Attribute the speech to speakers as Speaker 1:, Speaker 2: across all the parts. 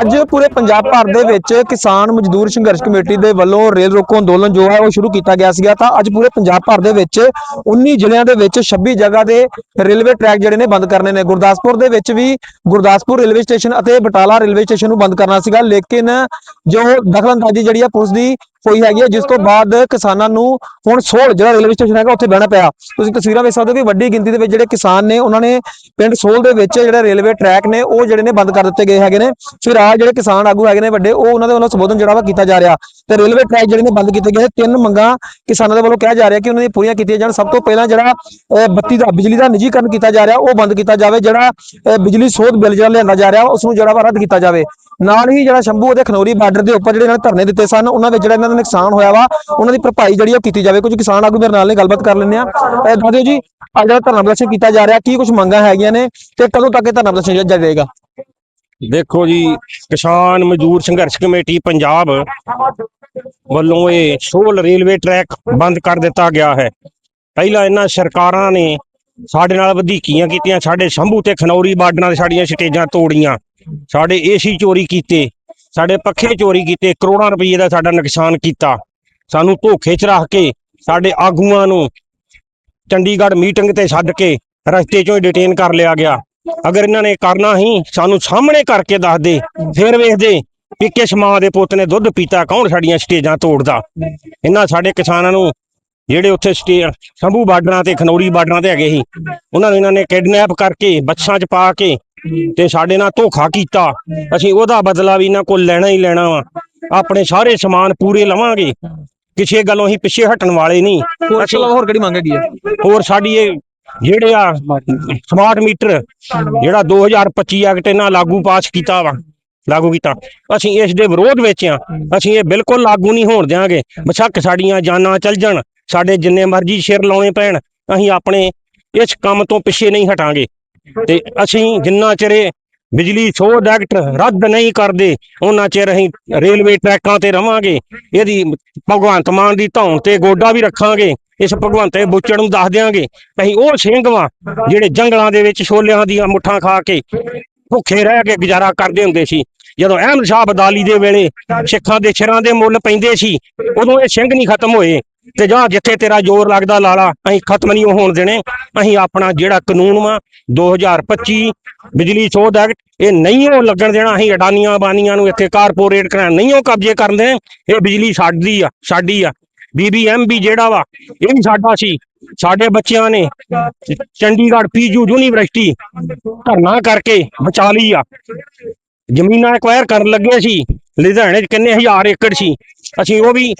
Speaker 1: ਅੱਜ ਪੂਰੇ ਪੰਜਾਬ ਭਰ ਦੇ ਵਿੱਚ ਕਿਸਾਨ ਮਜ਼ਦੂਰ ਸੰਘਰਸ਼ ਕਮੇਟੀ ਦੇ ਵੱਲੋਂ ਰੇਲ ਰੋਕੋ ਅੰਦੋਲਨ ਜੋ ਹੈ ਉਹ ਸ਼ੁਰੂ ਕੀਤਾ ਗਿਆ ਸੀਗਾ। ਤਾਂ ਅੱਜ ਪੂਰੇ ਪੰਜਾਬ ਭਰ ਦੇ ਵਿੱਚ 19 ਜ਼ਿਲ੍ਹਿਆਂ ਦੇ ਵਿੱਚ 26 ਜਗ੍ਹਾ ਦੇ ਰੇਲਵੇ ਟਰੈਕ ਜਿਹੜੇ ਨੇ ਬੰਦ ਕਰਨੇ ਨੇ। ਗੁਰਦਾਸਪੁਰ ਦੇ ਵਿੱਚ ਵੀ ਗੁਰਦਾਸਪੁਰ ਰੇਲਵੇ ਸਟੇਸ਼ਨ ਅਤੇ ਬਟਾਲਾ ਰੇਲਵੇ ਸਟੇਸ਼ਨ ਨੂੰ ਬੰਦ ਕਰਨਾ ਸੀਗਾ। ਲੇਕਿਨ ਜੋ ਦਖਲਅੰਦਾਜ਼ੀ ਜਿਹੜੀ ਆ ਪੁਲਿਸ ਦੀ ਹੋਈ ਹੈਗੀ ਹੈ ਜਿਸ ਤੋਂ ਬਾਅਦ ਕਿਸਾਨਾਂ ਨੂੰ ਹੁਣ ਸੋਲ ਜਿਹੜਾ ਰੇਲਵੇ ਸਟੇਸ਼ਨ ਹੈਗਾ ਉੱਥੇ ਬਹਿਣਾ ਪਿਆ। ਤੁਸੀਂ ਤਸਵੀਰਾਂ ਵੇਖ ਸਕਦੇ ਹੋ ਕਿ ਵੱਡੀ ਗਿਣਤੀ ਦੇ ਵਿੱਚ ਜਿਹੜੇ ਕਿਸਾਨ ਨੇ ਉਹਨਾਂ ਨੇ ਪਿੰਡ ਸੋਲ ਦੇ ਵਿੱਚ ਜਿਹੜੇ ਰੇਲਵੇ ਟਰੈਕ ਨੇ ਉਹ ਜਿਹੜੇ ਨੇ ਬੰਦ ਕਰ ਦਿੱਤੇ ਗਏ ਹੈਗੇ ਨੇ। ਫਿਰ ਆ ਜਿਹੜੇ ਕਿਸਾਨ ਆਗੂ ਹੈਗੇ ਨੇ ਵੱਡੇ ਉਹ ਉਹਨਾਂ ਦੇ ਵੱਲੋਂ ਸੰਬੋਧਨ ਜਿਹੜਾ ਵਾ ਕੀਤਾ ਜਾ ਰਿਹਾ। ਤੇ ਰੇਲਵੇ ਟਰੈਕ ਜਿਹੜੇ ਨੇ ਬੰਦ ਕੀਤੇ ਗਏ ਤਿੰਨ ਮੰਗਾਂ ਕਿਸਾਨਾਂ ਦੇ ਵੱਲੋਂ ਕਿਹਾ ਜਾ ਰਿਹਾ ਕਿ ਉਹਨਾਂ ਦੀ ਪੂਰੀਆਂ ਕੀਤੀਆਂ ਜਾਣ। ਸਭ ਤੋਂ ਪਹਿਲਾਂ ਜਿਹੜਾ ਅਹ, ਬੱਤੀ ਦਾ ਬਿਜਲੀ ਦਾ ਨਿੱਜੀਕਰਨ ਕੀਤਾ ਜਾ ਰਿਹਾ ਉਹ ਬੰਦ ਕੀਤਾ ਜਾਵੇ। ਜਿਹੜਾ ਬਿਜਲੀ ਸੋਧ ਬਿੱਲ ਜਿਹੜਾ ਲਿਆਂਦਾ ਜਾ ਰਿਹਾ ਉਸ ਨੂੰ ਜਿਹੜਾ ਵਾ ਰੱਦ ਕੀਤਾ ਜਾਵੇ। ਨਾਲ ਹੀ ਜਿਹੜਾ ਸ਼ੰਭੂ ਅਤੇ ਖਨੋਰੀ ਬਾਰਡਰ ਦੇ ਉੱਪਰ ਜਿਹੜੇ ਇਹਨਾਂ ਨੇ ਧਰਨੇ ਦਿੱਤੇ ਸਨ, ਉਹਨਾਂ ਵਿੱਚ ਜਿਹੜਾ ਇਹਨਾਂ ਦਾ ਨੁਕਸਾਨ ਹੋਇਆ ਵਾ, ਉਹਨਾਂ ਦੀ ਭਰਪਾਈ ਜਿਹੜੀ ਉਹ ਕੀਤੀ ਜਾਵੇ। ਕੁਝ ਕਿਸਾਨ ਆਗੂ ਮੇਰੇ ਨਾਲ ਨੇ ਗੱਲਬਾਤ ਕਰ ਲੈਂਦੇ ਆ। ਦੱਸ ਦਿਓ ਜੀ, ਅੱਜ ਜਿਹੜਾ ਧਰਨਾ ਪ੍ਰਦਰਸ਼ਨ ਕੀਤਾ ਜਾ ਰਿਹਾ, ਕੀ ਕੁਝ ਮੰਗਾਂ ਹੈਗੀਆਂ ਨੇ ਤੇ ਕਦੋਂ ਤੱਕ ਇਹ ਧਰਨਾ ਪ੍ਰਦਰਸ਼ਨ ਜਾਰੀ ਰਹੇਗਾ?
Speaker 2: ਦੇਖੋ ਜੀ, ਕਿਸਾਨ ਮਜ਼ਦੂਰ ਸੰਘਰਸ਼ ਕਮੇਟੀ ਪੰਜਾਬ ਵੱਲੋਂ ਇਹ ਸੋਲ ਰੇਲਵੇ ਟਰੈਕ ਬੰਦ ਕਰ ਦਿੱਤਾ ਗਿਆ ਹੈ। ਪਹਿਲਾਂ ਇਹਨਾਂ ਸਰਕਾਰਾਂ ਨੇ ਸਾਡੇ ਨਾਲ ਵਧੀਕੀਆਂ ਕੀਤੀਆਂ, ਸਾਡੇ ਸ਼ੰਭੂ ਤੇ ਖਨੌਰੀ ਬਾਰਡਰਾਂ ਤੇ ਸਾਡੀਆਂ ਸਟੇਜਾਂ ਤੋੜੀਆਂ। ਸਾਡੇ ਏਸੀ ਚੋਰੀ ਕੀਤੇ, ਸਾਡੇ ਪੱਖੇ ਚੋਰੀ ਕੀਤੇ, ਕਰੋੜਾਂ ਰੁਪਏ ਦਾ ਸਾਡਾ ਨੁਕਸਾਨ ਕੀਤਾ। ਸਾਨੂੰ ਧੋਖੇ 'ਚ ਰੱਖ ਕੇ, ਸਾਡੇ ਆਗੂਆਂ ਨੂੰ ਚੰਡੀਗੜ੍ਹ ਮੀਟਿੰਗ ਤੇ ਛੱਡ ਕੇ ਰਸਤੇ 'ਚੋਂ ਹੀ ਡਿਟੇਨ ਕਰ ਲਿਆ ਗਿਆ। ਅਗਰ ਇਹਨਾਂ ਨੇ ਕਰਨਾ ਹੀ, ਸਾਨੂੰ ਸਾਹਮਣੇ ਕਰਕੇ ਦੱਸ ਦੇ, ਫਿਰ ਵੇਖਦੇ ਕਿ ਕਿਸ ਮਾਂ ਦੇ ਪੁੱਤ ਨੇ ਦੁੱਧ ਪੀਤਾ, ਕੌਣ ਸਾਡੀਆਂ ਸਟੇਜਾਂ ਤੋੜਦਾ। ਇਹਨਾਂ ਸਾਡੇ ਕਿਸਾਨਾਂ ਨੂੰ, ਜਿਹੜੇ ਉੱਥੇ ਸਟੇ, ਸ਼ੰਭੂ ਬਾਰਡਰਾਂ ਤੇ, ਖਨੌਰੀ ਬਾਰਡਰਾਂ ਤੇ ਹੈਗੇ ਸੀ, ਉਹਨਾਂ ਨੂੰ ਇਹਨਾਂ ਨੇ ਕਿਡਨੈਪ ਕਰਕੇ, ਬੱਸਾਂ 'ਚ ਪਾ ਕੇ ਤੇ ਸਾਡੇ ਨਾਲ ਧੋਖਾ ਕੀਤਾ। ਅਸੀਂ ਉਹਦਾ ਬਦਲਾ ਵੀ ਇਹਨਾਂ ਕੋਲ ਲੈਣਾ ਹੀ ਲੈਣਾ ਵਾ। ਆਪਣੇ ਸਾਰੇ ਸਮਾਨ ਪੂਰੇ ਲਵਾਂਗੇ। ਕਿਸੇ ਗੱਲੋਂ ਅਸੀਂ ਪਿੱਛੇ ਹਟਣ ਵਾਲੇ ਨਹੀਂ।
Speaker 1: ਹੋਰ ਇਸ ਤੋਂ ਇਲਾਵਾ ਹੋਰ ਕਿਹੜੀ ਮੰਗ ਹੈਗੀ ਹੈ
Speaker 2: ਹੋਰ ਸਾਡੀ ਇਹ ਜਿਹੜੇ ਆ ਸਮਾਰਟ ਮੀਟਰ ਜਿਹੜਾ 2025 ਐਕਟ ਇਹਨਾਂ ਲਾਗੂ ਪਾਸ ਕੀਤਾ ਵਾ। ਲਾਗੂ ਕੀਤਾ। ਅਸੀਂ ਇਸ ਦੇ ਵਿਰੋਧ ਵਿੱਚ ਆ। ਅਸੀਂ ਇਹ ਬਿਲਕੁਲ ਲਾਗੂ ਨਹੀਂ ਹੋਣ ਦਿਆਂਗੇ। ਬੇਸ਼ੱਕ ਸਾਡੀਆਂ ਜਾਨਾਂ ਚੱਲ ਜਾਣ। ਸਾਡੇ ਜਿੰਨੇ ਮਰਜ਼ੀ ਸਿਰ ਲਾਉਣੇ ਪੈਣ। ਅਸੀਂ ਆਪਣੇ ਇਸ ਕੰਮ ਤੋਂ ਪਿੱਛੇ ਨਹੀਂ ਹਟਾਂਗੇ। ਤੇ ਅਸੀਂ ਜਿੰਨਾ ਚਿਰੇ ਬਿਜਲੀ ਸੋਧ ਐਕਟ ਰੱਦ ਨਹੀਂ ਕਰਦੇ ਉਹਨਾਂ ਚਿਰ ਅਸੀਂ ਰੇਲਵੇ ਟਰੈਕਾਂ ਤੇ ਰਵਾਂਗੇ, ਇਹਦੀ ਭਗਵੰਤ ਮਾਨ ਦੀ ਧੌਣ ਤੇ ਗੋਡਾ ਵੀ ਰੱਖਾਂਗੇ, ਇਸ ਭਗਵੰਤ ਦੇ ਬੁੱਚੜ ਨੂੰ ਦੱਸ ਦਿਆਂਗੇ, ਅਸੀਂ ਉਹ ਸਿੰਘ ਵਾਂ ਜਿਹੜੇ ਜੰਗਲਾਂ ਦੇ ਵਿੱਚ ਛੋਲਿਆਂ ਦੀਆਂ ਮੁੱਠਾਂ ਖਾ ਕੇ ਭੁੱਖੇ ਰਹਿ ਕੇ ਗੁਜ਼ਾਰਾ ਕਰਦੇ ਹੁੰਦੇ ਸੀ, ਜਦੋਂ ਅਹਿਮਦ ਸ਼ਾਹ ਬਦਾਲੀ ਦੇ ਵੇਲੇ ਸਿੱਖਾਂ ਦੇ ਸਿਰਾਂ ਦੇ ਮੁੱਲ ਪੈਂਦੇ ਸੀ, ਉਦੋਂ ਇਹ ਸਿੰਘ ਨਹੀਂ ਖਤਮ ਹੋਏ। ਤੇ ਜਾਂ ਜਿੱਥੇ ਤੇਰਾ ਜ਼ੋਰ ਲੱਗਦਾ ਲਾਲਾ, ਅਸੀਂ ਖਤਮ ਨਹੀਂ ਹੋਣ ਦੇਣੇ। ਅਸੀਂ ਆਪਣਾ ਜਿਹੜਾ ਕਾਨੂੰਨ ਵਾ 2025 ਬਿਜਲੀ ਸੋਧ ਐਕਟ, ਇਹ ਨਹੀਂ ਉਹ ਲੱਗਣ ਦੇਣਾ। ਅਸੀਂ ਅਡਾਨੀਆਂ ਬਾਨੀਆਂ ਨੂੰ ਇੱਥੇ ਕਾਰਪੋਰੇਟ ਕਰਾਂ ਨਹੀਂ ਉਹ ਕਬਜ਼ੇ ਕਰਨ ਦੇ ਇਹ ਬਿਜਲੀ ਸਾਡੀ ਆ ਸਾਡੀ ਆ। ਬੀਬੀਐਮਬੀ ਜਿਹੜਾ ਵਾ, ਇਹ ਵੀ ਸਾਡਾ ਸੀ। ਸਾਡੇ ਬੱਚਿਆਂ ਨੇ ਚੰਡੀਗੜ੍ਹ ਪੀਯੂ ਯੂਨੀਵਰਸਿਟੀ ਧਰਨਾ ਕਰਕੇ ਬਚਾ ਲਈ ਆ। ਜ਼ਮੀਨਾਂ ਐਕਵਾਇਰ ਕਰਨ ਲੱਗੇ ਸੀ। ਲੁਧਿਆਣੇ 'ਚ ਕਿੰਨੇ ਹਜ਼ਾਰ ਏਕੜ ਸੀ। ਅਸੀਂ ਉਹ ਵੀ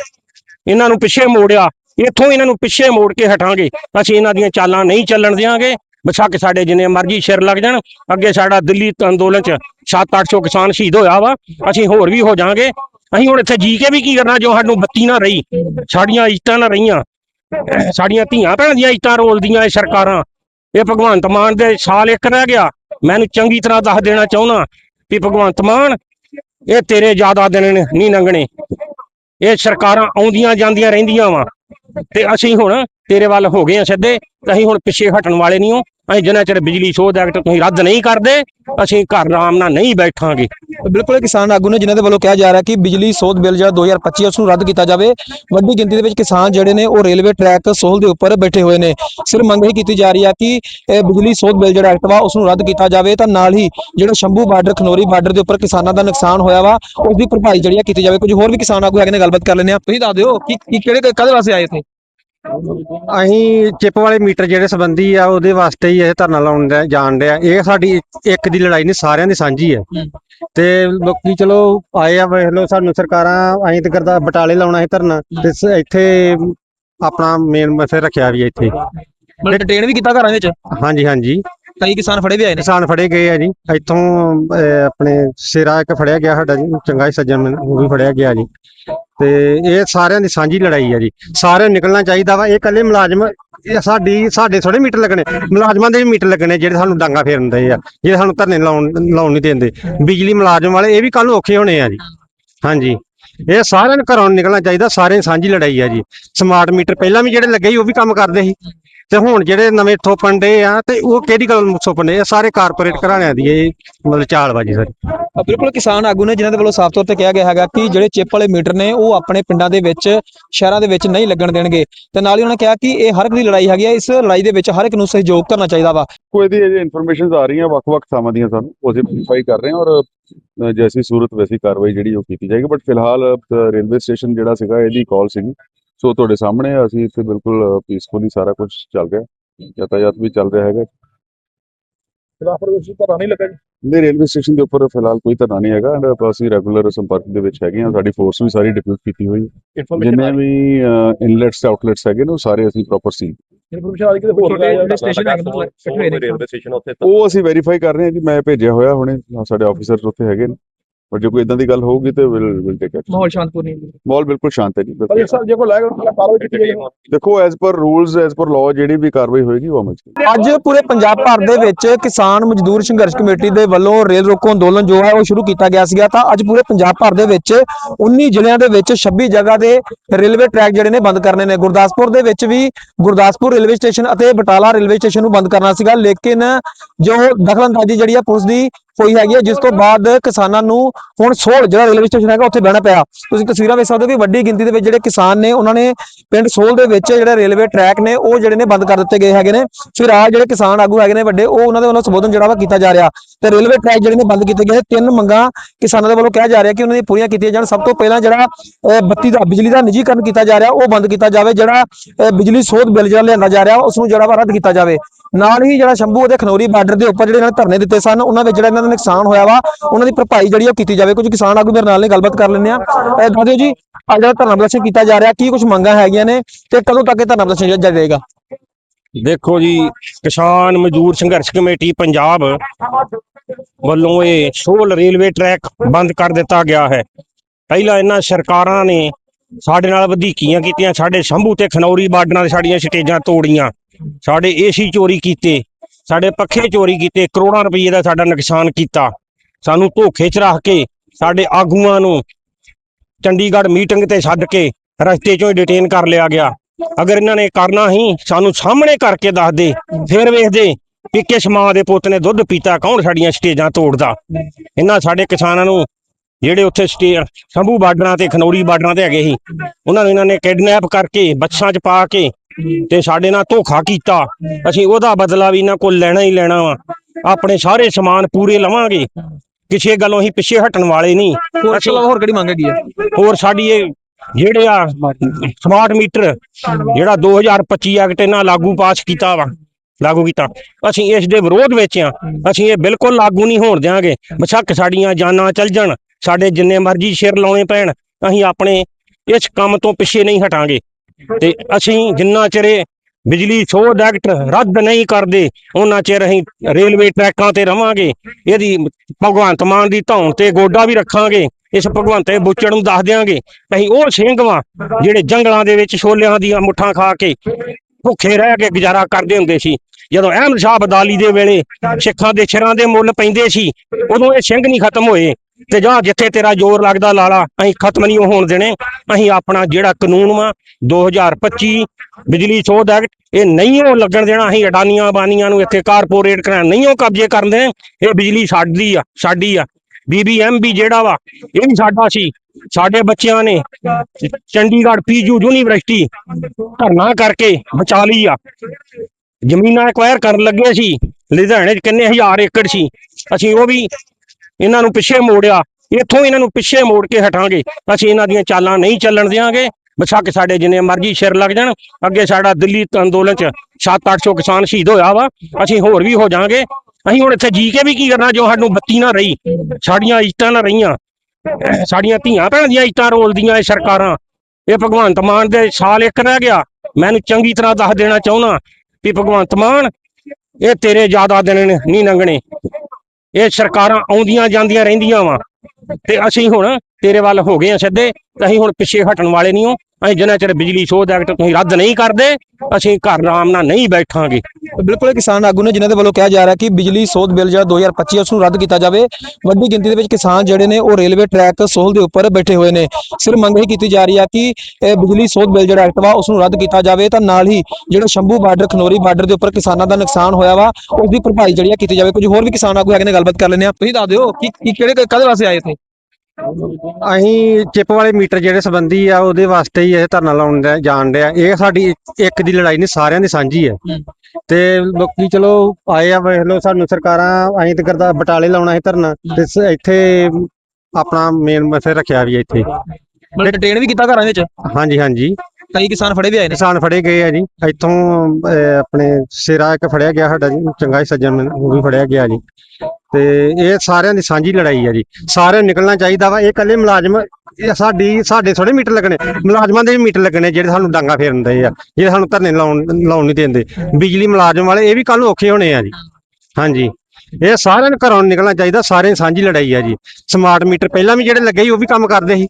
Speaker 2: ਇਹਨਾਂ ਨੂੰ ਪਿੱਛੇ ਮੋੜਿਆ, ਇੱਥੋਂ ਇਹਨਾਂ ਨੂੰ ਪਿੱਛੇ ਮੋੜ ਕੇ ਹਟਾਂਗੇ। ਅਸੀਂ ਇਹਨਾਂ ਦੀਆਂ ਚਾਲਾਂ ਨਹੀਂ ਚੱਲਣ ਦਿਆਂਗੇ। ਬਸ਼ੱਕ ਸਾਡੇ ਜਿੰਨੇ ਮਰਜ਼ੀ ਸਿਰ ਲੱਗ ਜਾਣ। ਅੱਗੇ ਸਾਡਾ ਦਿੱਲੀ ਅੰਦੋਲਨ 'ਚ 7-800 ਕਿਸਾਨ ਸ਼ਹੀਦ ਹੋਇਆ ਵਾ। ਅਸੀਂ ਹੋਰ ਵੀ ਹੋ ਜਾਾਂਗੇ। ਅਸੀਂ ਹੁਣ ਇੱਥੇ ਜੀ ਕੇ ਵੀ ਕੀ ਕਰਨਾ, ਜੋ ਸਾਨੂੰ ਬੱਤੀ ਨਾ ਰਹੀ। ਸਾਡੀਆਂ ਇੱਜ਼ਤਾਂ ਨਾ ਰਹੀਆਂ। ਸਾਡੀਆਂ ਧੀਆਂ ਭੈਣਾਂ ਦੀਆਂ ਇੱਜ਼ਤਾਂ ਰੋਲਦੀਆਂ ਇਹ ਸਰਕਾਰਾਂ। ਇਹ ਭਗਵੰਤ ਮਾਨ ਦੇ ਸਾਲ ਇੱਕ ਰਹਿ ਗਿਆ। ਮੈਨੂੰ ਚੰਗੀ ਤਰ੍ਹਾਂ ਦੱਸ ਦੇਣਾ ਚਾਹੁੰਦਾ ਵੀ ਭਗਵੰਤ ਮਾਨ, ਇਹ ਤੇਰੇ ਜ਼ਿਆਦਾ ਦਿਨ ਨਹੀਂ ਲੰਘਣੇ। ਇਹ ਸਰਕਾਰਾਂ ਆਉਂਦੀਆਂ ਜਾਂਦੀਆਂ ਰਹਿੰਦੀਆਂ ਵਾ। ਤੇ ਅਸੀਂ ਹੁਣ ਤੇਰੇ ਵੱਲ ਹੋ ਗਏ ਆ ਸਿੱਧੇ ਅਸੀਂ ਹੁਣ ਪਿੱਛੇ ਹਟਣ ਵਾਲੇ ਨਹੀਂ ਹਾਂ। ਅਸੀਂ ਜਿੰਨਾ ਚਿਰ ਬਿਜਲੀ ਸੋਧ ਐਕਟ ਤੁਸੀਂ ਰੱਦ ਨਹੀਂ ਕਰਦੇ, ਅਸੀਂ ਘਰ ਆਰਾਮ ਨਾਲ ਨਹੀਂ ਬੈਠਾਂਗੇ।
Speaker 1: ਬਿਲਕੁਲ ਕਿਸਾਨ ਆਗੂ ਨੇ ਜਿਨ੍ਹਾਂ ਦੇ ਵੱਲੋਂ ਕਿਹਾ ਜਾ ਰਿਹਾ ਕਿ ਬਿਜਲੀ ਸੋਧ ਬਿੱਲ ਜਿਹੜਾ 2025 ਉਸ ਨੂੰ ਰੱਦ ਕੀਤਾ ਜਾਵੇ। ਵੱਡੀ ਗਿਣਤੀ ਦੇ ਵਿੱਚ ਕਿਸਾਨ ਜਿਹੜੇ ਨੇ, ਉਹ ਰੇਲਵੇ ਟਰੈਕ ਸੋਹਲ ਦੇ ਉੱਪਰ ਬੈਠੇ ਹੋਏ ਨੇ। ਸਿਰਫ ਮੰਗ ਇਹ ਕੀਤੀ ਜਾ ਰਹੀ ਹੈ ਕਿ ਇਹ ਬਿਜਲੀ ਸੋਧ ਬਿੱਲ ਜਿਹੜਾ ਐਕਟ ਵਾ ਉਸ ਨੂੰ ਰੱਦ ਕੀਤਾ ਜਾਵੇ। ਤਾਂ ਨਾਲ ਹੀ ਜਿਹੜਾ ਸ਼ੰਭੂ ਬਾਰਡਰ, ਖਨੌਰੀ ਬਾਰਡਰ ਦੇ ਉੱਪਰ ਕਿਸਾਨਾਂ ਦਾ ਨੁਕਸਾਨ ਹੋਇਆ ਵਾ ਉਸ ਦੀ ਭਰਪਾਈ ਜਿਹੜੀ ਆ ਕੀਤੀ ਜਾਵੇ। ਕੁਝ ਹੋਰ ਵੀ ਕਿਸਾਨ ਆਗੂ ਹੈਗੇ ਨੇ, ਗੱਲਬਾਤ ਕਰ ਲੈਂਦੇ ਆ ਤੁਸੀਂ ਦੱਸ ਦਿਓ ਕਿ ਕਿ ਕਿਹੜੇ ਕਦੇ ਵਾਸਤੇ ਆਏ ਇੱਥੇ?
Speaker 3: ਅਸੀਂ ਚਿੱਪ ਵਾਲੇ ਮੀਟਰ ਜਿਹੜੇ ਸੰਬੰਧੀ ਆ ਉਹਦੇ ਵਾਸਤੇ ਹੀ ਇਹ ਧਰਨਾ ਲਾਉਣ ਦਾ ਜਾਣ ਡਿਆ। ਇਹ ਸਾਡੀ ਇੱਕ ਦੀ ਲੜਾਈ ਨਹੀਂ ਸਾਰਿਆਂ ਦੀ ਸਾਂਝੀ ਹੈ। ਤੇ ਲੋਕੀ ਚਲੋ ਆਏ ਆ ਵੇਖ ਲਓ ਸਾਨੂੰ ਸਰਕਾਰਾਂ ਅਸੀਂ ਤੇ ਕਰਦਾ ਬਟਾਲੇ ਲਾਉਣਾ ਸੀ ਧਰਨਾ ਤੇ ਇੱਥੇ ਆਪਣਾ ਮੇਨ ਮਸੇ ਰੱਖਿਆ ਵੀ ਹੈ ਇੱਥੇ।
Speaker 1: ਮਤਲਬ ਡਿਟੇਨ ਵੀ ਕੀਤਾ ਘਰਾਂ ਵਿੱਚ?
Speaker 3: ਹਾਂਜੀ ਹਾਂਜੀ।
Speaker 1: ਕਈ ਕਿਸਾਨ ਫੜੇ ਵੀ ਆਏ ਨੇ?
Speaker 3: ਕਿਸਾਨ ਫੜੇ ਗਏ ਆ ਜੀ। ਇੱਥੋਂ ਆਪਣੇ ਸਿਰਾ ਇੱਕ ਫੜਿਆ ਗਿਆ ਸਾਡਾ ਜੀ ਚੰਗਾ ਹੀ ਸੱਜਣ ਉਹ ਵੀ ਫੜਿਆ ਗਿਆ ਜੀ। ਤੇ ਇਹ ਸਾਰਿਆਂ ਦੀ ਸਾਂਝੀ ਲੜਾਈ ਹੈ ਜੀ। ਸਾਰਿਆਂ ਨੂੰ ਨਿਕਲਣਾ ਚਾਹੀਦਾ ਵਾ। ਇਹ ਇਕੱਲੇ ਮੁਲਾਜ਼ਮ, ਇਹ ਸਾਡੀ, ਸਾਡੇ ਥੋੜੇ ਮੀਟਰ ਲੱਗਣੇ। ਮੁਲਾਜ਼ਮਾਂ ਦੇ ਵੀ ਮੀਟਰ ਲੱਗਣੇ ਜਿਹੜੇ ਸਾਨੂੰ ਡਾਂਗਾ ਫੇਰਨ ਦੇ ਆ, ਜਿਹੜੇ ਸਾਨੂੰ ਧਰਨੇ ਲਾਉਣ ਲਾਉਣ ਨਹੀਂ ਦਿੰਦੇ। ਬਿਜਲੀ ਮੁਲਾਜ਼ਮ ਵਾਲੇ, ਇਹ ਵੀ ਕੱਲ ਔਖੇ ਹੋਣੇ ਆ ਜੀ। ਹਾਂਜੀ। ਇਹ ਸਾਰਿਆਂ ਨੂੰ ਘਰੋਂ ਨਿਕਲਣਾ ਚਾਹੀਦਾ, ਸਾਰਿਆਂ ਦੀ ਸਾਂਝੀ ਲੜਾਈ ਆ ਜੀ। ਸਮਾਰਟ ਮੀਟਰ ਪਹਿਲਾਂ ਵੀ ਜਿਹੜੇ ਲੱਗੇ ਸੀ, ਉਹ ਵੀ ਕੰਮ ਕਰਦੇ ਸੀ। ਤੇ ਹੁਣ ਜਿਹੜੇ ਨਵੇਂ ਥੋਪਣ ਦੇ ਆ ਤੇ ਉਹ ਕਿਹੜੀ ਗੱਲ ਥੋਪਣ ਦੇ ਆ? ਸਾਰੇ ਕਾਰਪੋਰੇਟ ਘਰਾਣਿਆਂ ਦੀ ਇਹ ਮਤਲਬ ਚਾਲਬਾਜੀ ਸਰ।
Speaker 1: ਅ, ਬਿਲਕੁਲ ਕਿਸਾਨ ਆਗੂ ਨੇ ਜਿਨ੍ਹਾਂ ਦੇ ਵੱਲੋਂ ਸਾਫ਼ ਤੌਰ ਤੇ ਕਿਹਾ ਗਿਆ ਹੈਗਾ ਕਿ ਜਿਹੜੇ ਚਿੱਪ ਵਾਲੇ ਮੀਟਰ ਨੇ ਉਹ ਆਪਣੇ ਪਿੰਡਾਂ ਦੇ ਵਿੱਚ ਸ਼ਹਿਰਾਂ ਦੇ ਵਿੱਚ ਨਹੀਂ ਲੱਗਣ ਦੇਣਗੇ। ਤੇ ਨਾਲ ਹੀ ਉਹਨਾਂ ਨੇ ਕਿਹਾ ਕਿ ਇਹ ਹਰ ਇੱਕ ਦੀ ਲੜਾਈ ਹੈਗੀ ਹੈ ਇਸ ਲੜਾਈ ਦੇ ਵਿੱਚ ਹਰ ਇੱਕ ਨੂੰ ਸਹਿਯੋਗ ਕਰਨਾ ਚਾਹੀਦਾ ਵਾ।
Speaker 4: ਕੋਈ ਅਜੇ ਇਨਫੋਰਮੇਸ਼ਨਸ ਆ ਰਹੀਆਂ ਵੱਖ-ਵੱਖ ਥਾਵਾਂ ਦੀਆਂ ਸਾਨੂੰ ਉਹ ਅਸੀਂ ਵੈਰੀਫਾਈ ਕਰ ਰਹੇ ਹਾਂ ਔਰ ਅ, ਜੈਸੀ ਸੂਰਤ ਵੈਸੀ ਕਾਰਵਾਈ ਜਿਹੜੀ ਉਹ ਕੀਤੀ ਜਾਏਗੀ। ਬਟ ਫਿਲਹਾਲ ਅ, ਰੇਲਵੇ ਸਟੇਸ਼ਨ ਜਿਹੜਾ ਸੀਗਾ ਇਹਦੀ ਕਾਲ ਸੀਗੀ। ਸੋ ਤੁਹਾਡੇ ਸਾਹਮਣੇ ਅਸੀਂ ਇੱਥੇ ਬਿਲਕੁਲ ਪੀਸਫੁਲੀ ਸਾਰਾ ਕੁਝ ਚੱਲ ਰਿਹਾ ਯਾਤਾਯਾਤ ਵੀ ਚੱਲ ਰਿਹਾ ਹੈਗਾ।
Speaker 5: ਖਿਲਾਫ ਪ੍ਰਦਰਸ਼ਨ ਤਾਂ ਨਹੀਂ ਲੱਗਾ ਜੀ।
Speaker 4: ਨਹੀਂ ਰੇਲਵੇ ਸਟੇਸ਼ਨ ਦੇ ਉੱਪਰ ਫਿਲਹਾਲ ਕੋਈ ਧਰਨਾ ਨਹੀਂ ਹੈਗਾ ਐਂਡ ਅਸੀਂ ਰੈਗੂਲਰ ਸੰਪਰਕ ਦੇ ਵਿੱਚ ਹੈਗੇ ਹਾਂ ਸਾਡੀ ਫੋਰਸ ਵੀ ਸਾਰੀ ਡਿਪਿਊਟ ਕੀਤੀ ਹੋਈ ਹੈ। ਜਿੰਨੇ ਵੀ ਇਨਲੈਟਸ ਆਊਟਲੈਟਸ ਹੈਗੇ ਨੇ ਉਹ ਸਾਰੇ ਅਸੀਂ ਪ੍ਰੋਪਰ ਸੀ
Speaker 5: ਇਨਫੋਰਮੇਸ਼ਨ ਆ ਰਹੀ ਕਿ ਹੋਰ। ਰੇਲਵੇ ਸਟੇਸ਼ਨ ਉੱਥੇ
Speaker 4: ਉਹ ਅਸੀਂ ਵੈਰੀਫਾਈ ਕਰ ਰਹੇ ਹਾਂ ਜੀ ਮੈਂ ਭੇਜਿਆ ਹੋਇਆ ਹੁਣੇ ਸਾਡੇ ਆਫੀਸਰਸ ਉੱਥੇ ਹੈਗੇ ਨੇ। ਪਰ ਜੇ ਕੋਈ ਇਦਾਂ ਦੀ ਗੱਲ ਹੋਊਗੀ ਤੇ ਵਿਲ ਵਿਲ ਟੇਕ ਐਕਸ਼ਨ
Speaker 1: ਮਾਹੌਲ ਸ਼ਾਂਤਪੂਰਨ
Speaker 4: ਮਾਹੌਲ ਬਿਲਕੁਲ ਸ਼ਾਂਤ ਹੈ ਜੀ
Speaker 5: ਪਰ
Speaker 4: ਬਿਲਕੁਲ
Speaker 5: ਸਾਲ ਜੇ ਕੋਈ ਲਾਏਗਾ ਤਾਂ ਕਾਰਵਾਈ ਕੀਤੀ ਜਾਏਗੀ।
Speaker 4: ਦੇਖੋ as per rules as per law ਜਿਹੜੀ ਵੀ ਕਾਰਵਾਈ ਹੋਏਗੀ ਉਹ ਅਮਲ ਚ
Speaker 1: ਅੱਜ ਪੂਰੇ ਪੰਜਾਬ ਭਰ ਦੇ ਵਿੱਚ ਕਿਸਾਨ ਮਜ਼ਦੂਰ ਸੰਘਰਸ਼ ਕਮੇਟੀ ਦੇ ਵੱਲੋਂ ਰੇਲ ਰੋਕੋ ਅੰਦੋਲਨ ਜੋ ਹੈ ਉਹ ਸ਼ੁਰੂ ਕੀਤਾ ਗਿਆ ਸੀਗਾ। ਤਾਂ ਅੱਜ ਪੂਰੇ ਪੰਜਾਬ ਭਰ ਦੇ ਵਿੱਚ 19 ਜ਼ਿਲ੍ਹਿਆਂ ਦੇ ਵਿੱਚ 26 ਜਗ੍ਹਾ ਦੇ ਰੇਲਵੇ ਟਰੈਕ ਜਿਹੜੇ ਨੇ ਬੰਦ ਕਰਨੇ ਨੇ। ਗੁਰਦਾਸਪੁਰ ਦੇ ਵਿੱਚ ਵੀ ਗੁਰਦਾਸਪੁਰ ਰੇਲਵੇ ਸਟੇਸ਼ਨ ਅਤੇ ਬਟਾਲਾ ਰੇਲਵੇ ਸਟੇਸ਼ਨ ਨੂੰ ਬੰਦ ਕਰਨਾ ਸੀਗਾ। ਲੇਕਿਨ ਜੋ ਦਖਲਅੰਦਾਜ਼ੀ ਜਿਹੜੀ ਆ ਪੁਲਿਸ ਦੀ ਹੋਈ ਹੈਗੀ ਹੈ, ਜਿਸ ਤੋਂ ਬਾਅਦ ਕਿਸਾਨਾਂ ਨੂੰ ਹੁਣ ਸੋਲ ਜਿਹੜਾ ਰੇਲਵੇ ਸਟੇਸ਼ਨ ਹੈਗਾ, ਉੱਥੇ ਬਹਿਣਾ ਪਿਆ। ਤੁਸੀਂ ਤਸਵੀਰਾਂ ਵੇਖ ਸਕਦੇ ਹੋ ਕਿ ਵੱਡੀ ਗਿਣਤੀ ਦੇ ਵਿੱਚ ਜਿਹੜੇ ਕਿਸਾਨ ਨੇ, ਉਹਨਾਂ ਨੇ ਪਿੰਡ ਸੋਲ ਦੇ ਵਿੱਚ ਜਿਹੜੇ ਰੇਲਵੇ ਟਰੈਕ ਨੇ, ਉਹ ਜਿਹੜੇ ਨੇ ਬੰਦ ਕਰ ਦਿੱਤੇ ਗਏ ਹੈਗੇ ਨੇ। ਫਿਰ ਆ ਜਿਹੜੇ ਕਿਸਾਨ ਆਗੂ ਹੈਗੇ ਨੇ ਵੱਡੇ, ਉਹ ਉਹਨਾਂ ਦੇ ਵੱਲੋਂ ਸੰਬੋਧਨ ਜਿਹੜਾ ਵਾ ਕੀਤਾ ਜਾ ਰਿਹਾ। ਤੇ ਰੇਲਵੇ ਟਰੈਕ ਜਿਹੜੇ ਨੇ ਬੰਦ ਕੀਤੇ ਗਏ ਤਿੰਨ ਮੰਗਾਂ ਕਿਸਾਨਾਂ ਦੇ ਵੱਲੋਂ ਕਿਹਾ ਜਾ ਰਿਹਾ ਕਿ ਉਹਨਾਂ ਦੀਆਂ ਪੂਰੀਆਂ ਕੀਤੀਆਂ ਜਾਣ। ਸਭ ਤੋਂ ਪਹਿਲਾਂ ਜਿਹੜਾ ਬੱਤੀ ਦਾ, ਬਿਜਲੀ ਦਾ ਨਿੱਜੀਕਰਨ ਕੀਤਾ ਜਾ ਰਿਹਾ, ਉਹ ਬੰਦ ਕੀਤਾ ਜਾਵੇ। ਜਿਹੜਾ ਬਿਜਲੀ ਸੋਧ ਬਿੱਲ ਜਿਹੜਾ ਲਿਆਂਦਾ ਜਾ ਰਿਹਾ, ਉਸ ਨੂੰ ਜਿਹੜਾ ਵਾ ਰੱਦ ਕੀਤਾ ਜਾਵੇ। ਨਾਲ ਹੀ ਜਿਹੜਾ ਸ਼ੰਭੂ ਅਤੇ ਖਨੌਰੀ ਬਾਰਡਰ ਦੇ ਉੱਪਰ ਜਿਹੜੇ ਇਹਨਾਂ ਨੇ ਧਰਨੇ ਦਿੱਤੇ ਸਨ, ਉਹਨਾਂ ਵਿੱਚ ਜਿਹੜਾ ਇਹਨਾਂ ਦਾ ਨੁਕਸਾਨ ਹੋਇਆ ਵਾ, ਉਹਨਾਂ ਦੀ ਭਰਪਾਈ ਜਿਹੜੀ ਉਹ ਕੀਤੀ ਜਾਵੇ। ਕੁਝ ਕਿਸਾਨ ਆਗੂ ਮੇਰੇ ਨਾਲ ਨੇ ਗੱਲਬਾਤ ਕਰ ਲੈਂਦੇ ਆ। ਦੱਸ ਦਿਓ ਜੀ, ਅੱਜ ਜਿਹੜਾ ਧਰਨਾ ਪ੍ਰਦਰਸ਼ਨ ਕੀਤਾ ਜਾ ਰਿਹਾ, ਕੀ ਕੁਝ ਮੰਗਾਂ ਹੈਗੀਆਂ ਨੇ ਤੇ ਕਦੋਂ ਤੱਕ ਇਹ ਧਰਨਾ ਪ੍ਰਦਰਸ਼ਨ ਜਾਰੀ ਰਹੇਗਾ
Speaker 2: ਦੇਖੋ ਜੀ, ਕਿਸਾਨ ਮਜ਼ਦੂਰ ਸੰਘਰਸ਼ ਕਮੇਟੀ ਪੰਜਾਬ ਵੱਲੋਂ ਇਹ ਸੋਲ ਰੇਲਵੇ ਟਰੈਕ ਬੰਦ ਕਰ ਦਿੱਤਾ ਗਿਆ ਹੈ। ਪਹਿਲਾਂ ਇਹਨਾਂ ਸਰਕਾਰਾਂ ਨੇ ਸਾਡੇ ਨਾਲ ਵਧੀਕੀਆਂ ਕੀਤੀਆਂ, ਸਾਡੇ ਸ਼ੰਭੂ ਤੇ ਖਨੌਰੀ ਬਾਰਡਰਾਂ ਤੇ ਸਾਡੀਆਂ ਸਟੇਜਾਂ ਤੋੜੀਆਂ। ਸਾਡੇ ਏਸੀ ਚੋਰੀ ਕੀਤੇ, ਸਾਡੇ ਪੱਖੇ ਚੋਰੀ ਕੀਤੇ, ਕਰੋੜਾਂ ਰੁਪਏ ਦਾ ਸਾਡਾ ਨੁਕਸਾਨ ਕੀਤਾ। ਸਾਨੂੰ ਧੋਖੇ 'ਚ ਰੱਖ ਕੇ, ਸਾਡੇ ਆਗੂਆਂ ਨੂੰ ਚੰਡੀਗੜ੍ਹ ਮੀਟਿੰਗ ਤੇ ਛੱਡ ਕੇ ਰਸਤੇ 'ਚੋਂ ਹੀ ਡਿਟੇਨ ਕਰ ਲਿਆ ਗਿਆ। ਅਗਰ ਇਹਨਾਂ ਨੇ ਕਰਨਾ ਹੀ, ਸਾਨੂੰ ਸਾਹਮਣੇ ਕਰਕੇ ਦੱਸ ਦੇ, ਫਿਰ ਵੇਖਦੇ ਵੀ ਕਿਸ ਮਾਂ ਦੇ ਪੁੱਤ ਨੇ ਦੁੱਧ ਪੀਤਾ, ਕੌਣ ਸਾਡੀਆਂ ਸਟੇਜਾਂ ਤੋੜਦਾ। ਇਹਨਾਂ ਸਾਡੇ ਕਿਸਾਨਾਂ ਨੂੰ, ਜਿਹੜੇ ਉੱਥੇ ਸਟੇ, ਸੰਭੂ ਬਾਰਡਰਾਂ ਤੇ, ਖਨੌਰੀ ਬਾਰਡਰਾਂ ਤੇ ਹੈਗੇ ਸੀ, ਉਹਨਾਂ ਨੂੰ ਇਹਨਾਂ ਨੇ ਕਿਡਨੈਪ ਕਰਕੇ, ਬੱਸਾਂ 'ਚ ਪਾ ਕੇ ਤੇ ਸਾਡੇ ਨਾਲ ਧੋਖਾ ਕੀਤਾ। ਅਸੀਂ ਉਹਦਾ ਬਦਲਾ ਵੀ ਇਹਨਾਂ ਕੋਲ ਲੈਣਾ ਹੀ ਲੈਣਾ ਵਾ। ਆਪਣੇ ਸਾਰੇ ਸਮਾਨ ਪੂਰੇ ਲਵਾਂਗੇ। ਕਿਸੇ ਗੱਲੋਂ ਹੀ ਪਿੱਛੇ ਹਟਣ ਵਾਲੇ ਨਹੀਂ।
Speaker 1: ਹੋਰ ਇਸ ਤੋਂ ਇਲਾਵਾ ਹੋਰ ਕਿਹੜੀ ਮੰਗ ਹੈਗੀ ਹੈ
Speaker 2: ਹੋਰ ਸਾਡੀ ਇਹ ਜਿਹੜੇ ਆ ਸਮਾਰਟ ਮੀਟਰ ਜਿਹੜਾ 2025 ਐਕਟ ਇਹਨਾਂ ਲਾਗੂ ਪਾਸ ਕੀਤਾ ਵਾ ਲਾਗੂ ਕੀਤਾ। ਅਸੀਂ ਇਸ ਦੇ ਵਿਰੋਧ ਵਿੱਚ ਆ। ਅਸੀਂ ਇਹ ਬਿਲਕੁਲ ਲਾਗੂ ਨਹੀਂ ਹੋਣ ਦਿਆਂਗੇ। ਬੇਸ਼ੱਕ ਸਾਡੀਆਂ ਜਾਨਾਂ ਚੱਲ ਜਾਣ। ਸਾਡੇ ਜਿੰਨੇ ਮਰਜ਼ੀ ਸਿਰ ਲਾਉਣੇ ਪੈਣ। ਅਸੀਂ ਆਪਣੇ ਇਸ ਕੰਮ ਤੋਂ ਪਿੱਛੇ ਨਹੀਂ ਹਟਾਂਗੇ। ਤੇ ਅਸੀਂ ਜਿੰਨਾ ਚਿਰ ਬਿਜਲੀ ਸੋਧ ਐਕਟ ਰੱਦ ਨਹੀਂ ਕਰਦੇ ਉਹਨਾਂ ਚਿਰ ਅਸੀਂ ਰੇਲਵੇ ਟਰੈਕਾਂ ਤੇ ਰਵਾਂਗੇ, ਇਹਦੀ ਭਗਵੰਤ ਮਾਨ ਦੀ ਧੌਣ ਤੇ ਗੋਡਾ ਵੀ ਰੱਖਾਂਗੇ, ਇਸ ਭਗਵੰਤੇ ਬੁੱਚੜ ਨੂੰ ਦੱਸ ਦਿਆਂਗੇ, ਅਸੀਂ ਉਹ ਸਿੰਘ ਜਿਹੜੇ ਜੰਗਲਾਂ ਦੇ ਵਿੱਚ ਛੋਲਿਆਂ ਦੀਆਂ ਮੁੱਠਾਂ ਖਾ ਕੇ ਭੁੱਖੇ ਰਹਿ ਕੇ ਗੁਜ਼ਾਰਾ ਕਰਦੇ ਹੁੰਦੇ ਸੀ, ਜਦੋਂ ਅਹਿਮਦ ਸ਼ਾਹ ਬਦਾਲੀ ਦੇ ਵੇਲੇ ਸਿੱਖਾਂ ਦੇ ਸਿਰਾਂ ਦੇ ਮੁੱਲ ਪੈਂਦੇ ਸੀ, ਉਦੋਂ ਇਹ ਸਿੰਘ ਨਹੀਂ ਖਤਮ ਹੋਏ। ਤੇ ਜਾਂ ਜਿੱਥੇ ਤੇਰਾ ਜ਼ੋਰ ਲੱਗਦਾ ਲਾਲਾ, ਅਸੀਂ ਖਤਮ ਨਹੀਂ ਹੋਣ ਦੇਣੇ। ਅਸੀਂ ਆਪਣਾ ਜਿਹੜਾ ਕਾਨੂੰਨ ਵਾ 2025 ਬਿਜਲੀ ਸੋਧ ਐਕਟ, ਇਹ ਨਹੀਂ ਉਹ ਲੱਗਣ ਦੇਣਾ, ਅਸੀਂ ਅਡਾਨੀਆਂ ਬਾਨੀਆਂ ਨੂੰ ਇੱਥੇ ਕਾਰਪੋਰੇਟ ਕਰਾਂ, ਨਹੀਂ ਉਹ ਕਬਜ਼ੇ ਕਰਨ ਇਹ ਬਿਜਲੀ ਸਾਡੀ ਆ ਸਾਡੀ ਆ। ਬੀਬੀਐਮਬੀ ਜਿਹੜਾ ਵਾ, ਇਹ ਵੀ ਸਾਡਾ ਸੀ। ਸਾਡੇ ਬੱਚਿਆਂ ਨੇ ਚੰਡੀਗੜ੍ਹ ਪੀਯੂ ਯੂਨੀਵਰਸਿਟੀ ਧਰਨਾ ਕਰਕੇ ਬਚਾ ਲਈ ਆ। ਜ਼ਮੀਨਾਂ ਐਕਵਾਇਰ ਕਰਨ ਲੱਗੇ ਸੀ। ਲੁਧਿਆਣੇ 'ਚ ਕਿੰਨੇ ਹਜ਼ਾਰ ਏਕੜ ਸੀ। ਅਸੀਂ ਉਹ ਵੀ ਇਹਨਾਂ ਨੂੰ ਪਿੱਛੇ ਮੋੜਿਆ, ਇੱਥੋਂ ਇਹਨਾਂ ਨੂੰ ਪਿੱਛੇ ਮੋੜ ਕੇ ਹਟਾਂਗੇ। ਅਸੀਂ ਇਹਨਾਂ ਦੀਆਂ ਚਾਲਾਂ ਨਹੀਂ ਚੱਲਣ ਦਿਆਂਗੇ। ਬੇਸ਼ੱਕ ਸਾਡੇ ਜਿੰਨੇ ਮਰਜ਼ੀ ਸਿਰ ਲੱਗ ਜਾਣ। ਅੱਗੇ ਸਾਡਾ ਦਿੱਲੀ ਅੰਦੋਲਨ 'ਚ 7-800 ਕਿਸਾਨ ਸ਼ਹੀਦ ਹੋਇਆ ਵਾ। ਅਸੀਂ ਹੋਰ ਵੀ ਹੋ ਜਾਾਂਗੇ। ਅਸੀਂ ਹੁਣ ਇੱਥੇ ਜੀ ਕੇ ਵੀ ਕੀ ਕਰਨਾ ਜੋ ਸਾਨੂੰ ਬੱਤੀ ਨਾ ਰਹੀ। ਸਾਡੀਆਂ ਇੱਟਾਂ ਨਾ ਰਹੀਆਂ। ਸਾਡੀਆਂ ਧੀਆਂ ਭੈਣਾਂ ਦੀਆਂ ਇੱਟਾਂ ਰੋਲਦੀਆਂ ਇਹ ਸਰਕਾਰਾਂ। ਇਹ ਭਗਵੰਤ ਮਾਨ ਦੇ ਸਾਲ ਇੱਕ ਰਹਿ ਗਿਆ। ਮੈਨੂੰ ਚੰਗੀ ਤਰ੍ਹਾਂ ਦੱਸ ਦੇਣਾ ਚਾਹੁੰਦਾ ਵੀ ਭਗਵੰਤ ਮਾਨ, ਇਹ ਤੇਰੇ ਜ਼ਿਆਦਾ ਦਿਨ ਨਹੀਂ ਲੰਘਣੇ ਇਹ ਸਰਕਾਰਾਂ ਆਉਂਦੀਆਂ ਜਾਂਦੀਆਂ ਰਹਿੰਦੀਆਂ ਵਾ। ਤੇ ਅਸੀਂ ਹੁਣ ਤੇਰੇ ਵੱਲ ਹੋ ਗਏ ਆ ਸਿੱਧੇ, ਤੇ ਅਸੀਂ ਹੁਣ ਪਿੱਛੇ ਹਟਣ ਵਾਲੇ ਨਹੀਂ ਹਾਂ ਅਸੀਂ ਜਿੰਨਾ ਚਿਰ ਬਿਜਲੀ ਸੋਧ ਐਕਟ ਤੁਸੀਂ ਰੱਦ ਨਹੀਂ ਕਰਦੇ, ਅਸੀਂ ਘਰ ਆਰਾਮ ਨਾਲ ਨਹੀਂ ਬੈਠਾਂਗੇ।
Speaker 1: ਬਿਲਕੁਲ ਇਹ ਕਿਸਾਨ ਆਗੂ ਨੇ ਜਿਨ੍ਹਾਂ ਦੇ ਵੱਲੋਂ ਕਿਹਾ ਜਾ ਰਿਹਾ ਕਿ ਬਿਜਲੀ ਸੋਧ ਬਿੱਲ ਜਿਹੜਾ 2025 ਉਸ ਨੂੰ ਰੱਦ ਕੀਤਾ ਜਾਵੇ। ਵੱਡੀ ਗਿਣਤੀ ਦੇ ਵਿੱਚ ਕਿਸਾਨ ਜਿਹੜੇ ਨੇ, ਉਹ ਰੇਲਵੇ ਟਰੈਕ ਸੋਹਲ ਦੇ ਉੱਪਰ ਬੈਠੇ ਹੋਏ ਨੇ। ਸਿਰ ਮੰਗ ਇਹ ਕੀਤੀ ਜਾ ਰਹੀ ਆ ਕਿ, ਇਹ ਬਿਜਲੀ ਸੋਧ ਬਿੱਲ ਜਿਹੜਾ ਐਕਟ ਵਾ, ਉਸ ਨੂੰ ਰੱਦ ਕੀਤਾ ਜਾਵੇ। ਤਾਂ ਨਾਲ ਹੀ ਜਿਹੜਾ ਸ਼ੰਭੂ ਬਾਰਡਰ, ਖਨੋਰੀ ਬਾਰਡਰ ਦੇ ਉੱਪਰ ਕਿਸਾਨਾਂ ਦਾ ਨੁਕਸਾਨ ਹੋਇਆ ਵਾ, ਉਸ ਦੀ ਭਰਪਾਈ ਜਿਹੜੀ ਆ ਕੀਤੀ ਜਾਵੇ। ਕੁਝ ਹੋਰ ਵੀ ਕਿਸਾਨ ਆਗੂ ਹੈਗੇ ਨੇ, ਗੱਲਬਾਤ ਕਰ ਲੈਂਦੇ ਆ ਤੁਸੀਂ ਦੱਸ ਦਿਓ, ਕਿ ਕਿ ਕਿਹੜੇ ਕਾਹਦੇ ਵਾਸਤੇ ਆਏ ਇੱਥੇ?
Speaker 3: ਅਸੀਂ ਚਿੱਪ ਵਾਲੇ ਮੀਟਰ ਜਿਹੜੇ ਸੰਬੰਧੀ ਆ ਉਹਦੇ ਵਾਸਤੇ ਹੀ ਇਹ ਧਰਨਾ ਲਾਉਣ ਦਾ ਜਾਣ ਡਿਆ। ਇਹ ਸਾਡੀ ਇੱਕ- ਦੀ ਲੜਾਈ ਨਹੀਂ ਸਾਰਿਆਂ ਦੀ ਸਾਂਝੀ ਹੈ। ਤੇ ਲੋਕੀ ਚਲੋ ਆਏ ਆ ਵੇਖ ਲਓ ਸਾਨੂੰ ਸਰਕਾਰਾਂ ਅਸੀਂ ਤੇ ਕਰਦਾ ਬਟਾਲੇ ਲਾਉਣਾ ਸੀ ਧਰਨਾ। ਤੇ ਸ- ਇੱਥੇ ਆਪਣਾ ਮੇਨ ਮਸੇ ਰੱਖਿਆ ਵੀ ਇੱਥੇ।
Speaker 1: ਮਤਲਬ ਡਿਟੇਨ ਵੀ ਕੀਤਾ ਘਰਾਂ ਵਿੱਚ?
Speaker 3: ਹਾਂਜੀ ਹਾਂਜੀ।
Speaker 1: ਕਈ ਕਿਸਾਨ ਫੜੇ ਵੀ ਆਏ ਨੇ?
Speaker 3: ਕਿਸਾਨ ਫੜੇ ਗਏ ਆ ਜੀ। ਇੱਥੋਂ ਅਹ, ਆਪਣੇ ਸਿਰਾ ਇੱਕ ਫੜਿਆ ਗਿਆ ਸਾਡਾ ਜੀ ਚੰਗਾ ਹੀ ਸੱਜਣ ਉਹ ਵੀ ਫੜਿਆ ਗਿਆ ਜੀ। ਤੇ ਇਹ ਸਾਰਿਆਂ ਦੀ ਸਾਂਝੀ ਲੜਾਈ ਆ ਜੀ। ਸਾਰਿਆਂ ਨੂੰ ਨਿਕਲਣਾ ਚਾਹੀਦਾ ਵਾ। ਇਹ ਇਕੱਲੇ ਮੁਲਾਜ਼ਮ, ਇਹ ਸਾਡੀ, ਸਾਡੇ ਥੋੜੇ ਮੀਟਰ ਲੱਗਣੇ। ਮੁਲਾਜ਼ਮਾਂ ਦੇ ਵੀ ਮੀਟਰ ਲੱਗਣੇ ਜਿਹੜੇ ਸਾਨੂੰ ਡਾਂਗਾ ਫੇਰਨ ਦੇ ਆ, ਜਿਹੜੇ ਸਾਨੂੰ ਧਰਨੇ ਲਾਉਣ ਲਾਉਣ ਨਹੀਂ ਦਿੰਦੇ। ਬਿਜਲੀ ਮੁਲਾਜ਼ਮ ਵਾਲੇ, ਇਹ ਵੀ ਕੱਲ ਔਖੇ ਹੋਣੇ ਆ ਜੀ। ਹਾਂਜੀ। ਇਹ ਸਾਰਿਆਂ ਨੂੰ ਘਰੋਂ ਨਿਕਲਣਾ ਚਾਹੀਦਾ, ਸਾਰਿਆਂ ਦੀ ਸਾਂਝੀ ਲੜਾਈ ਆ ਜੀ। ਸਮਾਰਟ ਮੀਟਰ ਪਹਿਲਾਂ ਵੀ ਜਿਹੜੇ ਲੱਗੇ ਸੀ, ਉਹ ਵੀ ਕੰਮ ਕਰਦੇ ਸੀ।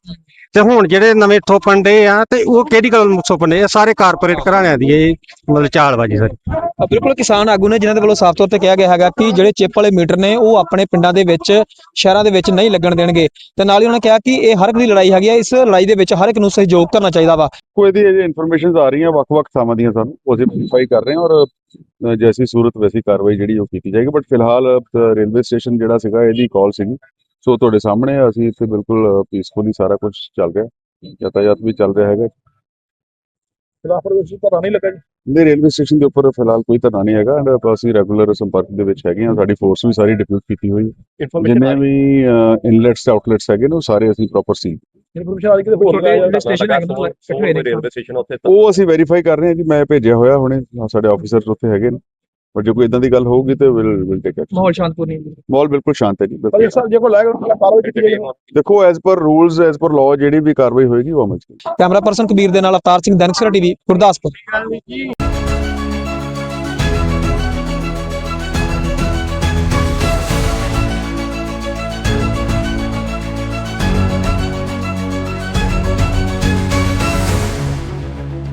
Speaker 3: ਤੇ ਹੁਣ ਜਿਹੜੇ ਨਵੇਂ ਥੋਪਣ ਦੇ ਆ ਤੇ ਉਹ ਕਿਹੜੀ ਗੱਲ ਥੋਪਣ ਦੇ ਆ? ਸਾਰੇ ਕਾਰਪੋਰੇਟ ਘਰਾਣਿਆਂ ਦੀ ਇਹ ਮਤਲਬ ਚਾਲਬਾਜ਼ੀ ਸਰ।
Speaker 1: ਅ, ਬਿਲਕੁਲ ਕਿਸਾਨ ਆਗੂ ਨੇ ਜਿਨ੍ਹਾਂ ਦੇ ਵੱਲੋਂ ਸਾਫ਼ ਤੌਰ ਤੇ ਕਿਹਾ ਗਿਆ ਹੈਗਾ ਕਿ ਜਿਹੜੇ ਚਿੱਪ ਵਾਲੇ ਮੀਟਰ ਨੇ ਉਹ ਆਪਣੇ ਪਿੰਡਾਂ ਦੇ ਵਿੱਚ ਸ਼ਹਿਰਾਂ ਦੇ ਵਿੱਚ ਨਹੀਂ ਲੱਗਣ ਦੇਣਗੇ। ਤੇ ਨਾਲ ਹੀ ਉਹਨਾਂ ਨੇ ਕਿਹਾ ਕਿ ਇਹ ਹਰ ਇੱਕ ਦੀ ਲੜਾਈ ਹੈਗੀ ਆ ਇਸ ਲੜਾਈ ਦੇ ਵਿੱਚ ਹਰ ਇੱਕ ਨੂੰ ਸਹਿਯੋਗ ਕਰਨਾ ਚਾਹੀਦਾ ਵਾ।
Speaker 4: ਕੋਈ ਇਹਦੀ ਅਜੇ ਇਨਫੋਰਮੇਸ਼ਨਸ ਆ ਰਹੀਆਂ ਵੱਖ-ਵੱਖ ਥਾਵਾਂ ਦੀਆਂ ਸਾਨੂੰ ਉਹ ਅਸੀਂ ਵੈਰੀਫਾਈ ਕਰ ਰਹੇ ਹਾਂ ਔਰ ਅ, ਜੈਸੀ ਸੂਰਤ ਵੈਸੀ ਕਾਰਵਾਈ ਜਿਹੜੀ ਉਹ ਕੀਤੀ ਜਾਏਗੀ। ਬਟ ਫਿਲਹਾਲ ਅ, ਰੇਲਵੇ ਸਟੇਸ਼ਨ ਜਿਹੜਾ ਸੀਗਾ ਇਹਦੀ ਕਾਲ ਸੀਗੀ। ਸੋ ਤੁਹਾਡੇ ਸਾਹਮਣੇ ਆ, ਅਸੀਂ ਇੱਥੇ ਬਿਲਕੁਲ ਪੀਸਫੁਲੀ ਸਾਰਾ ਕੁਝ ਚੱਲ ਰਿਹਾ। ਯਾਤਾਯਾਤ ਵੀ ਚੱਲ ਰਿਹਾ ਹੈਗਾ।
Speaker 5: ਖਿਲਾਫ ਪ੍ਰਦਰਸ਼ਨ ਧਰਨਾ ਨਹੀਂ ਲੱਗਾ ਜੀ।
Speaker 4: ਨਹੀਂ ਰੇਲਵੇ ਸਟੇਸ਼ਨ ਦੇ ਉੱਪਰ ਫਿਲਹਾਲ ਕੋਈ ਧਰਨਾ ਨਹੀਂ ਹੈਗਾ ਐਂਡ ਅਸੀਂ ਰੈਗੂਲਰ ਸੰਪਰਕ ਦੇ ਵਿੱਚ ਹੈਗੇ ਹਾਂ। ਸਾਡੀ ਫੋਰਸ ਵੀ ਸਾਰੀ ਡਿਪਿਊਟ ਕੀਤੀ ਹੋਈ ਹੈ। ਜਿੰਨੇ ਵੀ ਇਨਲੈਟਸ ਆਊਟਲੈਟਸ ਹੈਗੇ ਨੇ ਉਹ ਸਾਰੇ ਅਸੀਂ ਪ੍ਰੋਪਰ ਸੀ
Speaker 5: ਇਨਫੋਰਮੇਸ਼ਨ ਆ ਰਹੀ ਕਿ ਹੋਰ
Speaker 1: ਛੋਟੇ ਜਿਹੜੇ station ਹੈਗੇ ਨੇ, ਇਕੱਠੇ ਹੋਏ ਨੇ।
Speaker 5: ਰੇਲਵੇ ਸਟੇਸ਼ਨ ਉੱਥੇ
Speaker 4: ਉਹ ਅਸੀਂ ਵੈਰੀਫਾਈ ਕਰ ਰਹੇ ਹਾਂ ਜੀ ਮੈਂ ਭੇਜਿਆ ਹੋਇਆ ਹੁਣੇ ਸਾਡੇ ਆਫੀਸਰਸ ਉੱਥੇ ਹੈਗੇ ਨੇ। ਪਰ ਜੇ ਕੋਈ ਇਦਾਂ ਦੀ ਗੱਲ ਹੋਊਗੀ ਤੇ ਵਿਲ ਵਿਲ ਟੇਕ ਐਕਸ਼ਨ
Speaker 1: ਮਾਹੌਲ ਸ਼ਾਂਤਪੂਰਨ
Speaker 4: ਮਾਹੌਲ ਬਿਲਕੁਲ ਸ਼ਾਂਤ ਹੈ ਜੀ
Speaker 5: ਪਰ
Speaker 4: ਬਿਲਕੁਲ
Speaker 5: ਸਾਲ ਜੇ ਕੋਈ ਲਾਏਗਾ ਉਹਨਾਂ ਕਾਰਵਾਈ ਕੀਤੀ ਜਾਏਗੀ।
Speaker 4: ਦੇਖੋ as per rules as per law ਜਿਹੜੀ ਵੀ ਕਾਰਵਾਈ ਹੋਏਗੀ ਉਹ ਅਮਲ ਚ
Speaker 1: ਕੈਮਰਾ ਪਰਸਨ ਕਬੀਰ ਦੇ ਨਾਲ ਅਵਤਾਰ ਸਿੰਘ ਦੈਨਿਕ ਸਵੇਰਾ ਟੀਵੀ ਗੁਰਦਾਸਪੁਰ।